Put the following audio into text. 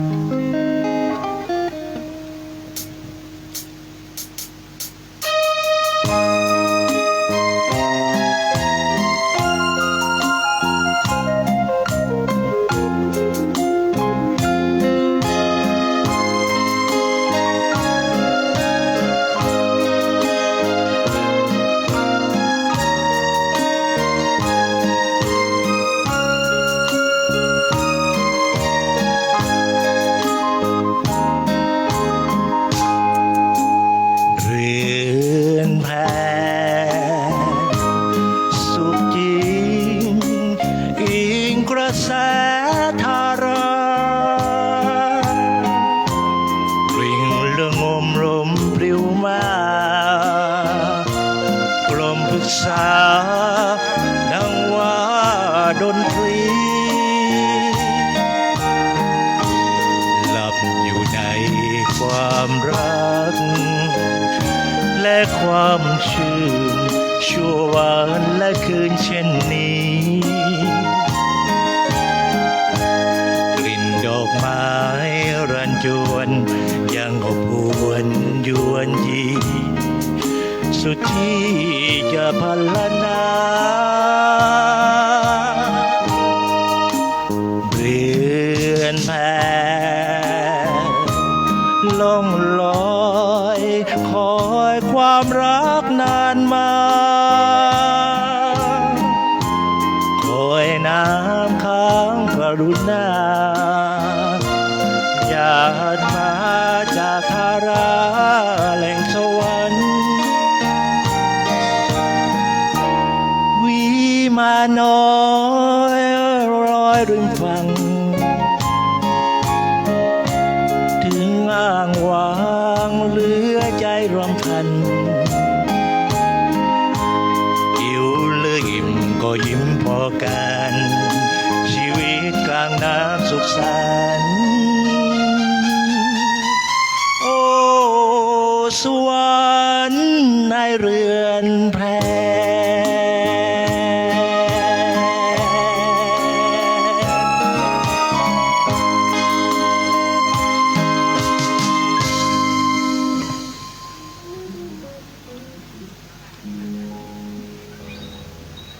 เษาดังว่าดนตรี หลับอยู่ในความรัก และความชื่นชั่ววันและคืนเช่นนี้ กลิ่นดอกไม้รันจวน ยังอบอวนยวนยี สุดที่จะพัลนาเรือนแพล่องลอยคอยความรักนานมาคอยน้ำค้างกรุณา มาน้อยรอยริมฝั่งถึงอ้างวางเหลือใจรำพันอิ่วหรืออิ่มก็ยิ้มพอกัน ชีวิตกลางน้ำสุขสันต์โอ้ สวรรค์ในเรือนแพร